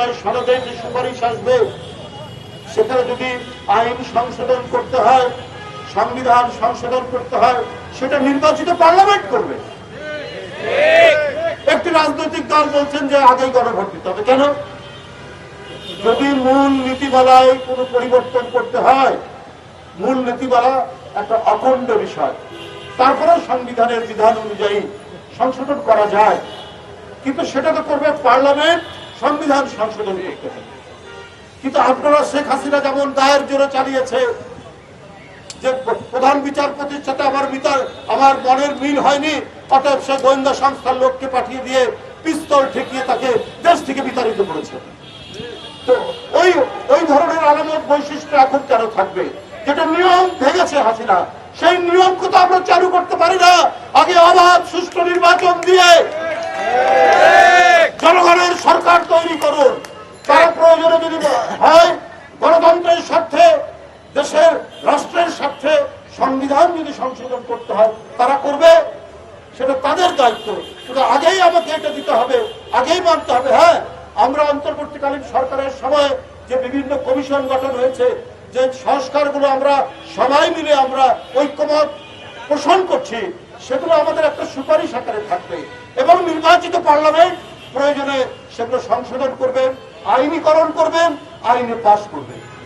পর্যায়ে সনদে যে সুপারিশ আসবে সেখানে যদি আইন সংশোধন করতে হয়, সংবিধান সংশোধন করতে হয়, সেটা নির্বাচিত পার্লামেন্ট করবে। একটি রাজনৈতিক দল বলছেন যে আগেই গণভোট দিতে হবে। কেন? যদি মূল নীতিমালায় কোনো পরিবর্তন করতে হয়, মূল নীতিমালা একটা অখণ্ড বিষয় তারপরে সংবিধানের বিধান অনুযায়ী সংশোধন করা যায়, কিন্তু সেটা তো করবে পার্লামেন্ট। সংবিধান সংশোধন করতে হবে। কিন্তু আপনারা শেখ হাসিনা যেমন দায়ের জোরে চালিয়েছে, যে প্রধান বিচারপতির সাথে আমার বিচার আমার মনের মিল হয়নি, অতএব সে গোয়েন্দা সংস্থার লোককে পাঠিয়ে দিয়ে পিস্তল ঠেকিয়ে তাকে দেশ থেকে বিতাড়িত করেছে। তো ওই ওই ধরনের আলামত বৈশিষ্ট্য এখন কেন থাকবে? যেটা নিয়ম ভেঙেছে হাসিনা, সেই নিয়মকে তো আমরা চালু করতে পারি না। আগে অবাধ, সুষ্ঠু নির্বাচন তৈরি করুন। তারা প্রয়োজনে যদি হয়, গণতন্ত্রের স্বার্থে, দেশের রাষ্ট্রের স্বার্থে সংবিধান যদি সংশোধন করতে হয়, তারা করবে। সেটা তাদের দায়িত্ব। কিন্তু আগেই আমাকে এটা দিতে হবে, আগেই মানতে হবে। হ্যাঁ আমরা অন্তর্বর্তীকালীন সরকারের সময় যে বিভিন্ন কমিশন গঠন হয়েছে, যে সংস্কারগুলো আমরা সবাই মিলে আমরা ঐক্যমত পোষণ করছি, সেগুলো আমাদের একটা সুপারিশ আকারে থাকবে। এবং নির্বাচিত পার্লামেন্ট প্রয়োজনে সেগুলো সংশোধন করবেন আইনীকরণ করবেন আইনে পাশ করবেন।